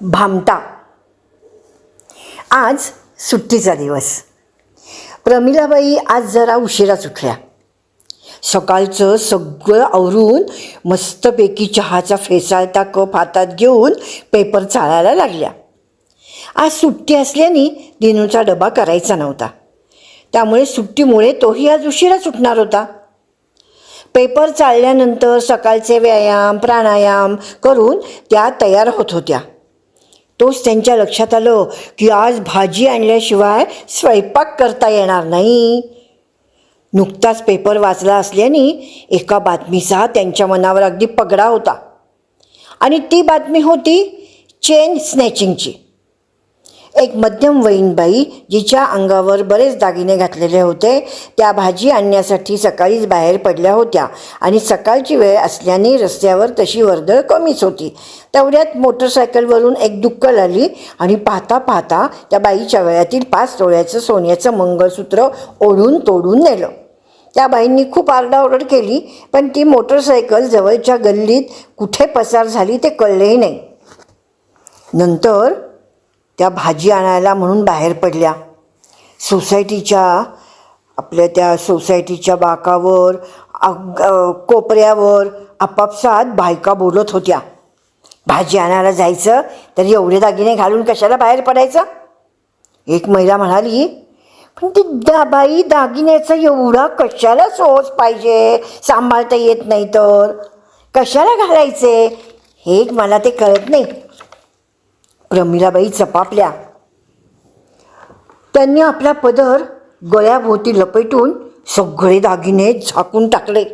भामटा. आज सुट्टीचा दिवस. प्रमिलाबाई आज जरा उशिराच उठल्या सकाळचं सगळं आवरून मस्तपैकी चहाचा फेसाळता कप हातात घेऊन पेपर चाळायला लागल्या. आज सुट्टी असल्याने दिनूचा डबा करायचा नव्हता. त्यामुळे सुट्टीमुळे तोही आज उशिराच उठणार होता. पेपर चालल्यानंतर सकाळचे व्यायाम प्राणायाम करून त्या तयार होत होत्या. तोच त्यांच्या लक्षात आलं की आज भाजी आणल्याशिवाय स्वयंपाक करता येणार नाही. नुकताच पेपर वाचला असल्याने एका बातमीचा त्यांच्या मनावर अगदी पगडा होता. आणि ती बातमी होती चेन स्नॅचिंगची. एक मध्यमवयीन बाई जिच्या अंगावर बरेच दागिने घातलेले होते त्या भाजी आणण्यासाठी सकाळीच बाहेर पडल्या होत्या आणि सकाळची वेळ असल्याने रस्त्यावर तशी वर्दळ कमीच होती. तेवढ्यात मोटरसायकलवरून एक दुक्कल आली आणि पाहता पाहता त्या बाईच्या वेळातील पाच तोळ्याचं सोन्याचं मंगळसूत्र ओढून तोडून नेलं. त्या बाईंनी खूप आरडाओरड केली पण ती मोटरसायकल जवळच्या गल्लीत कुठे पसार झाली ते कळलेही नाही. नंतर त्या भाजी आणायला म्हणून बाहेर पडल्या. सोसायटीच्या आपल्या त्या सोसायटीच्या बाकावर अग- कोपऱ्यावर आपापसात बायका बोलत होत्या. भाजी आणायला जायचं तर एवढे दागिने घालून कशाला बाहेर पडायचं? एक महिला म्हणाली पण ती दा बाई दागिन्याचा एवढा कशाला सोच पाहिजे? सांभाळता येत नाही तर. कशाला घालायचे? हे मला ते कळत नाही. रमिलाबाई चपापल्या त्यांनी आपला पदर गळ्याभोवती लपेटून सगळे दागिने झाकून टाकले.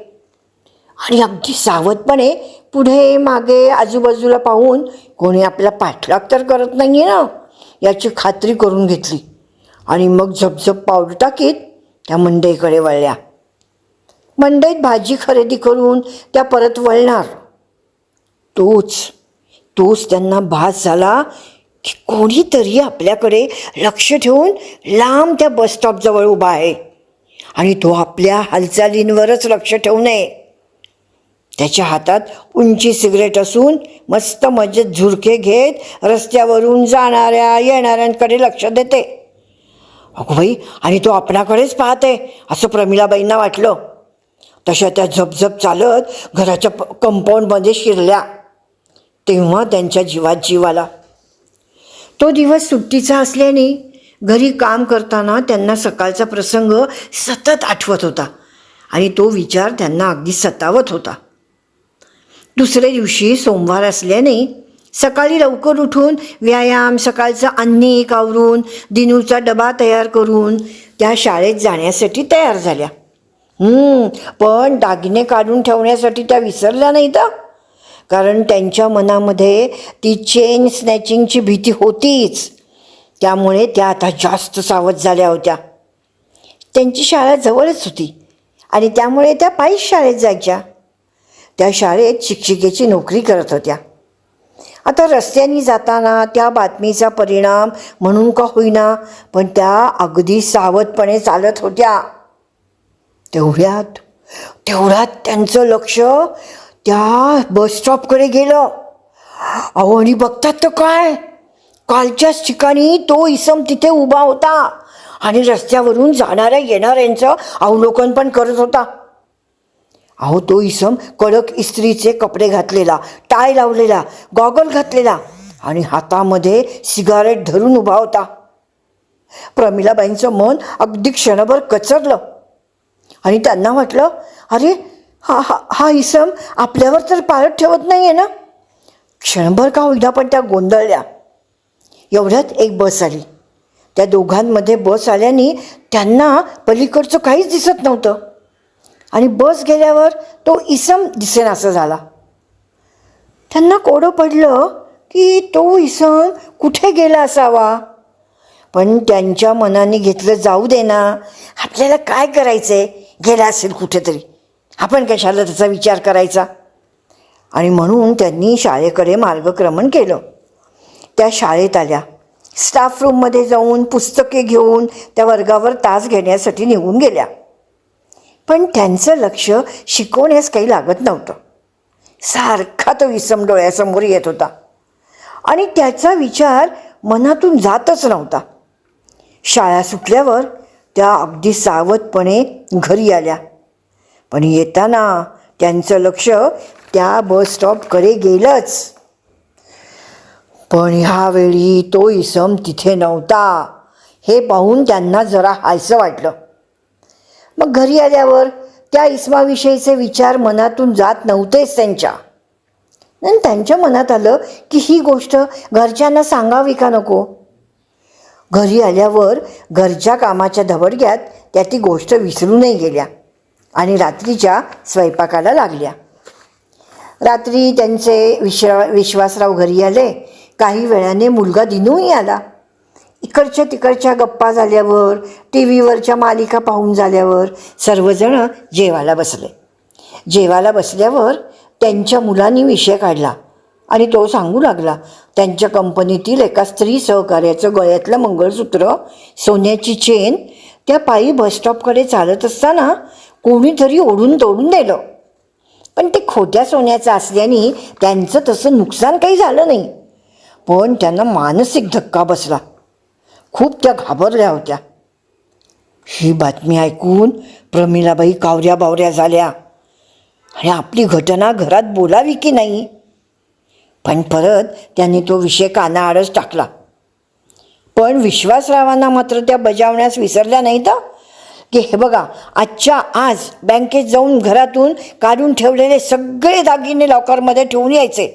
आणि अगदी सावधपणे पुढे मागे आजूबाजूला पाहून कोणी आपला पाठलाग तर करत नाही आहे ना याची खात्री करून घेतली. आणि मग झपझप पावलं टाकीत त्या मंडईकडे वळल्या. मंडईत भाजी खरेदी करून त्या परत वळणार. तोच तोच त्यांना भास झाला की कोणीतरी आपल्याकडे लक्ष ठेवून लांब त्या बसस्टॉपजवळ उभा आहे. आणि तो आपल्या हालचालींवरच लक्ष ठेवू नये. त्याच्या हातात उंची सिगरेट असून मस्त मजेत झुरके घेत रस्त्यावरून जाणाऱ्या येणाऱ्यांकडे लक्ष देते. अगो बाई आणि तो आपणाकडेच पाहते असं प्रमिलाबाईंना वाटलं. तशा त्या झपझप चालत घराच्या कंपाऊंडमध्ये शिरल्या. तेव्हा त्यांच्या जीवात जीव आला. तो दिवस सुट्टीचा असल्याने घरी काम करताना त्यांना सकाळचा प्रसंग सतत आठवत होता आणि तो विचार त्यांना अगदी सतावत होता. दुसऱ्या दिवशी सोमवार असल्याने सकाळी लवकर उठून व्यायाम सकाळचं एक आवरून दिनूचा डबा तयार करून त्या शाळेत जाण्यासाठी तयार झाल्या. पण दागिने काढून ठेवण्यासाठी त्या विसरल्या नाही तर कारण त्यांच्या मनामध्ये ती चेन स्नॅचिंगची भीती होतीच. त्यामुळे त्या आता जास्त सावध झाल्या होत्या. त्यांची शाळा जवळच होती आणि त्यामुळे त्या पायीच शाळेत जायच्या. त्या शाळेत शिक्षिकेची नोकरी करत होत्या. आता रस्त्याने जाताना त्या बातमीचा परिणाम म्हणून का होईना पण त्या अगदी सावधपणे चालत होत्या. तेवढ्यात तेवढ्यात त्यांचं लक्ष त्या बसस्टॉपकडे गेलं. अहो आणि बघतात तर काय? कालच्याच ठिकाणी तो इसम तिथे उभा होता. आणि रस्त्यावरून जाणाऱ्या येणाऱ्यांचं अवलोकन पण करत होता. अहो तो इसम कडक इस्त्रीचे कपडे घातलेला टाय लावलेला गॉगल घातलेला आणि हातामध्ये सिगारेट धरून उभा होता. प्रमिलाबाईंचं मन अगदी क्षणभर कचरलं. आणि त्यांना वाटलं अरे हा हा हा इसम आपल्यावर तर पाळत ठेवत नाही आहे ना? क्षणभर का होईना पण त्या गोंधळल्या. एवढ्यात एक बस आली. त्या दोघांमध्ये बस आल्याने त्यांना पलीकडचं काहीच दिसत नव्हतं. आणि बस गेल्यावर तो इसम दिसेनासा झाला. त्यांना कोडं पडलं की तो इसम कुठे गेला असावा? पण त्यांच्या मनाने घेतलं जाऊ दे ना. आपल्याला काय करायचं आहे गेला असेल कुठेतरी. आपण कशाला त्याचा विचार करायचा? आणि म्हणून त्यांनी शाळेकडे मार्गक्रमण केलं. त्या शाळेत आल्या. स्टाफ रूममध्ये जाऊन पुस्तके घेऊन त्या वर्गावर तास घेण्यासाठी निघून गेल्या. पण त्यांचं लक्ष शिकवण्यास काही लागत नव्हतं. सारखा तो विसम डोळ्यासमोर येत होता. आणि त्याचा विचार मनातून जातच नव्हता. शाळा सुटल्यावर त्या अगदी सावधपणे घरी आल्या. पण येताना त्यांचं लक्ष त्या बस स्टॉपकडे गेलंच. पण ह्यावेळी तो इसम तिथे नव्हता. हे पाहून त्यांना जरा हायसं वाटलं. मग घरी आल्यावर त्या इसमाविषयीचे विचार मनातून जात नव्हतेच त्यांच्या. आणि त्यांच्या मनात आलं की ही गोष्ट घरच्यांना सांगावी का नको? घरी आल्यावर घरच्या कामाच्या धबडक्यात त्या ती गोष्ट विसरूनही गेल्या. आणि रात्रीच्या स्वयंपाकाला लागल्या. रात्री त्यांचे विश्वा विश्वासराव घरी आले. काही वेळाने मुलगा दिनूही आला. इकडच्या तिकडच्या गप्पा झाल्यावर टी व्हीवरच्या मालिका पाहून झाल्यावर सर्वजण जेवायला बसले. जेवायला बसल्यावर त्यांच्या मुलांनी विषय काढला आणि तो सांगू लागला त्यांच्या कंपनीतील एका स्त्री सहकार्याचं गळ्यातलं मंगळसूत्र सोन्याची चेन त्या पायी बसस्टॉपकडे चालत असताना कोणीतरी ओढून तोडून दिलं पण ते खोट्या सोन्याचं असल्याने त्यांचं तसं नुकसान काही झालं नाही. पण त्यांना मानसिक धक्का बसला. खूप त्या घाबरल्या होत्या. ही बातमी ऐकून प्रमिलाबाई कावऱ्या बावऱ्या झाल्या. आणि आपली घटना घरात बोलावी की नाही? पण परत त्यांनी तो विषय कानाआडच टाकला. पण विश्वासरावांना मात्र त्या बजावण्यास विसरल्या नाही तर की हे बघा आजच्या आज बँकेत जाऊन घरातून काढून ठेवलेले सगळे दागिने लॉकरमध्ये ठेवून यायचे.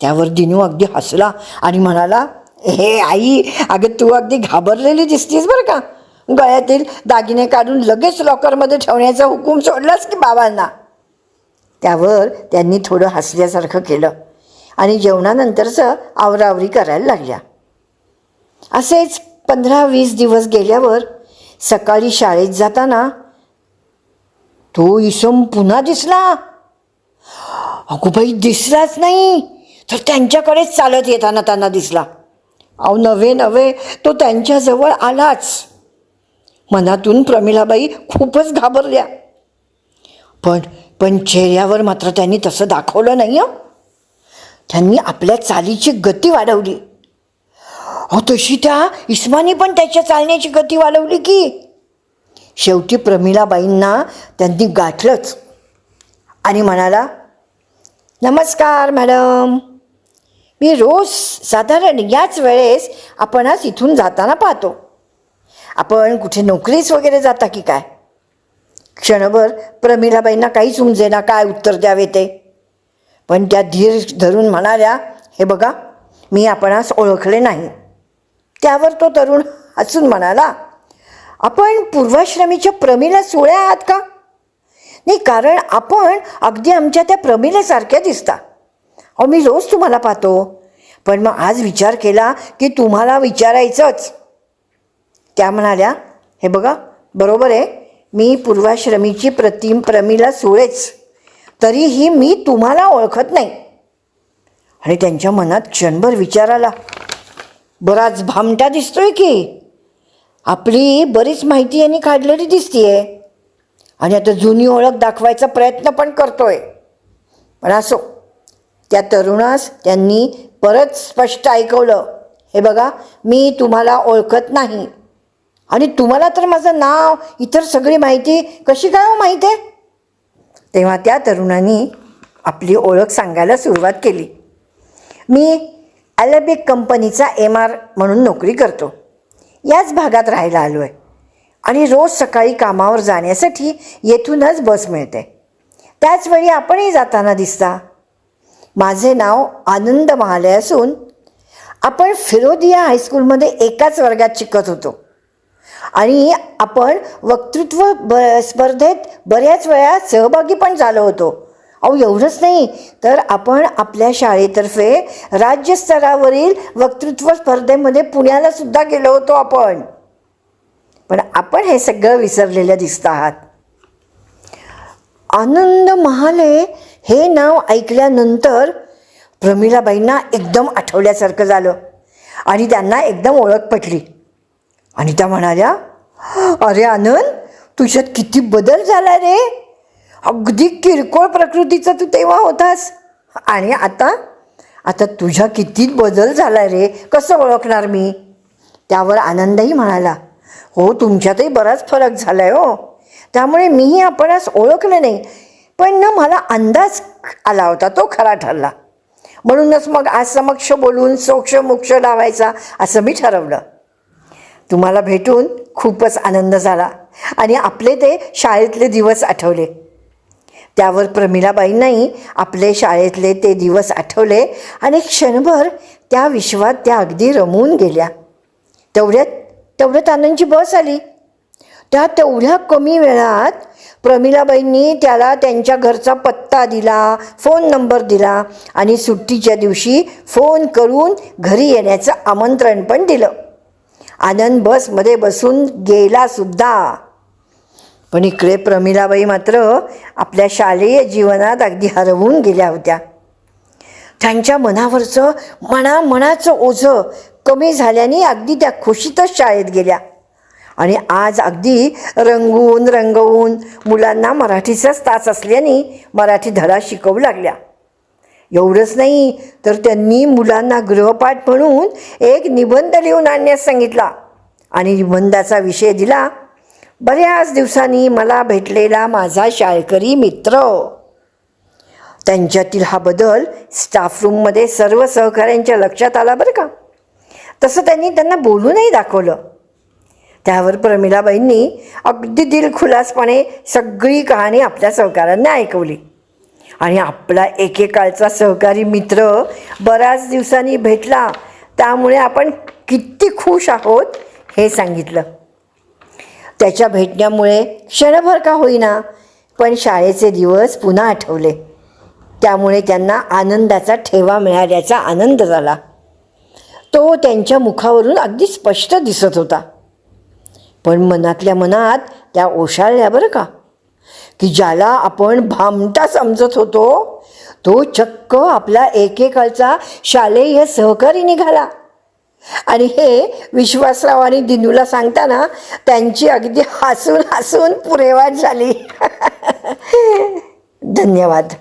त्यावर दिनू अगदी हसला आणि म्हणाला हे आई अगं तू अगदी घाबरलेली दिसतीस बरं का? गळ्यातील दागिने काढून लगेच लॉकरमध्ये ठेवण्याचा हुकूम सोडलाच की बाबांना? त्यावर त्यांनी थोडं हसल्यासारखं केलं आणि जेवणानंतरचं आवरावरी करायला लागल्या. असेच पंधरा वीस दिवस गेल्यावर सकाळी शाळेत जाताना तो इसम पुन्हा दिसला. अगोबाई दिसलाच नाही. तर त्यांच्याकडेच चालत येताना त्यांना दिसला. अहो नव्हे नव्हे तो त्यांच्याजवळ आलाच. मनातून प्रमिलाबाई खूपच घाबरल्या. पण पण चेहऱ्यावर मात्र त्यांनी तसं दाखवलं नाही त्यांनी आपल्या चालीची गती वाढवली. अहो तशी त्या इस्मानी पण त्याच्या चालण्याची गती वाढवली की. शेवटी प्रमिलाबाईंना त्यांनी गाठलंच. आणि म्हणाला नमस्कार मॅडम. मी रोज साधारण याच वेळेस आपण आज इथून जाताना पाहतो. आपण कुठे नोकरीस वगैरे जाता की काय? क्षणभर प्रमिलाबाईंना काहीच उमजेना काय उत्तर द्यावे ते. पण त्या धीर धरून म्हणाल्या हे बघा मी आपणास ओळखले नाही. त्यावर तो तरुण हसून म्हणाला आपण पूर्वाश्रमीच्या प्रमिला सोळ्या आहात का? नाही कारण आपण अगदी आमच्या त्या प्रमिलेसारख्या दिसता. अहो मी रोज तुम्हाला पाहतो. पण मग आज विचार केला की तुम्हाला विचारायचंच. त्या म्हणाल्या हे बघा बरोबर आहे. मी पूर्वाश्रमीची प्रतिम प्रमिला सुळेच. तरीही मी तुम्हाला ओळखत नाही. आणि त्यांच्या मनात क्षणभर विचार आला. बराच भामटा दिसतोय की. आपली बरीच माहिती यांनी काढलेली दिसतीये. आणि आता जुनी ओळख दाखवायचा प्रयत्न पण करतोय. पण असो त्या तरुणास त्यांनी परत स्पष्ट ऐकवलं. हे बघा मी तुम्हाला ओळखत नाही. आणि तुम्हाला तर माझं नाव इतर सगळी माहिती कशी काय हो माहीत आहे? तेव्हा त्या तरुणांनी आपली ओळख सांगायला सुरुवात केली. मी ॲलेबिक कंपनीचा एम आर म्हणून नोकरी करतो. याच भागात राहायला आलो आहे आणि रोज सकाळी कामावर जाण्यासाठी येथूनच बस मिळते. त्याचवेळी आपणही जाताना दिसता. माझे नाव आनंद महाले असून आपण फिरोदिया हायस्कूलमध्ये एकाच वर्गात शिकत होतो. आणि आपण वक्तृत्व ब स्पर्धेत बऱ्याच वेळा सहभागी पण झालो होतो. अहो एवढंच नाही. तर आपण आपल्या शाळेतर्फे राज्यस्तरावरील वक्तृत्व स्पर्धेमध्ये पुण्याला सुद्धा गेलो होतो आपण. पण आपण हे सगळं विसरलेलं दिसत आहात. आनंद महाले हे नाव ऐकल्यानंतर प्रमिलाबाईंना एकदम आठवल्यासारखं झालं आणि त्यांना एकदम ओळख पटली. आणि त्या म्हणाल्या अरे आनंद तुझ्यात किती बदल झाला रे? अगदी किरकोळ प्रकृतीचा तू तेव्हा होतास. आणि आता आता तुझ्या किती बदल झाला रे. कसं ओळखणार मी? त्यावर आनंदही म्हणाला. हो तुमच्यातही बराच फरक झाला आहे हो. त्यामुळे मीही आपणास ओळखलं नाही. पण ना मला अंदाज आला होता तो खरा ठरला. म्हणूनच मग आज समक्ष बोलून सोक्ष मोक्ष लावायचा असं मी ठरवलं. तुम्हाला भेटून खूपच आनंद झाला. आणि आपले ते शाळेतले दिवस आठवले. त्यावर प्रमिलाबाईंनाही आपले शाळेतले ते दिवस आठवले आणि क्षणभर त्या विश्वात त्या अगदी रमून गेल्या. तेवढ्यात तेवढ्यात आनंदची बस आली. त्या तेवढ्या कमी वेळात प्रमिलाबाईंनी त्याला त्यांच्या घरचा पत्ता दिला फोन नंबर दिला आणि सुट्टीच्या दिवशी फोन करून घरी येण्याचं आमंत्रण पण दिलं. आनंद बसमध्ये बसून गेला सुद्धा. पण इकडे प्रमिलाबाई मात्र आपल्या शालेय जीवनात अगदी हरवून गेल्या होत्या. त्यांच्या मनावरचं मनामनाचं ओझं कमी झाल्याने अगदी त्या खुशीतच शाळेत गेल्या. आणि आज अगदी रंगवून रंगवून मुलांना मराठीचाच तास असल्याने मराठी धडा शिकवू लागल्या. एवढंच नाही तर त्यांनी मुलांना गृहपाठ म्हणून एक निबंध लिहून आणण्यास सांगितला. आणि निबंधाचा विषय दिला बऱ्याच दिवसांनी मला भेटलेला माझा शाळकरी मित्र. त्यांच्यातील हा बदल स्टाफ रूममध्ये सर्व सहकाऱ्यांच्या लक्षात आला बरं का. तसं त्यांनी त्यांना बोलूनही दाखवलं. त्यावर प्रमिलाबाईंनी अगदी दिलखुलासपणे सगळी कहाणी आपल्या सहकाऱ्यांना ऐकवली. आणि आपला एकेकाळचा सहकारी मित्र बऱ्याच दिवसांनी भेटला. त्यामुळे आपण किती खुश आहोत हे सांगितलं. त्याच्या भेटण्यामुळे क्षणभर का होईना पण शाळेचे दिवस पुन्हा आठवले. त्यामुळे त्यांना आनंदाचा ठेवा मिळाल्याचा आनंद झाला. तो त्यांच्या मुखावरून अगदी स्पष्ट दिसत होता. पण मनातल्या मनात त्या ओशाळल्या बरं का? की ज्याला आपण भामटा समजत होतो तो चक्क आपला एकेकाळचा शालेय सहकारी निघाला. आणि हे विश्वासराव आणि दिनूला सांगताना त्यांची अगदी हसून हसून पुरेवाट झाली. धन्यवाद.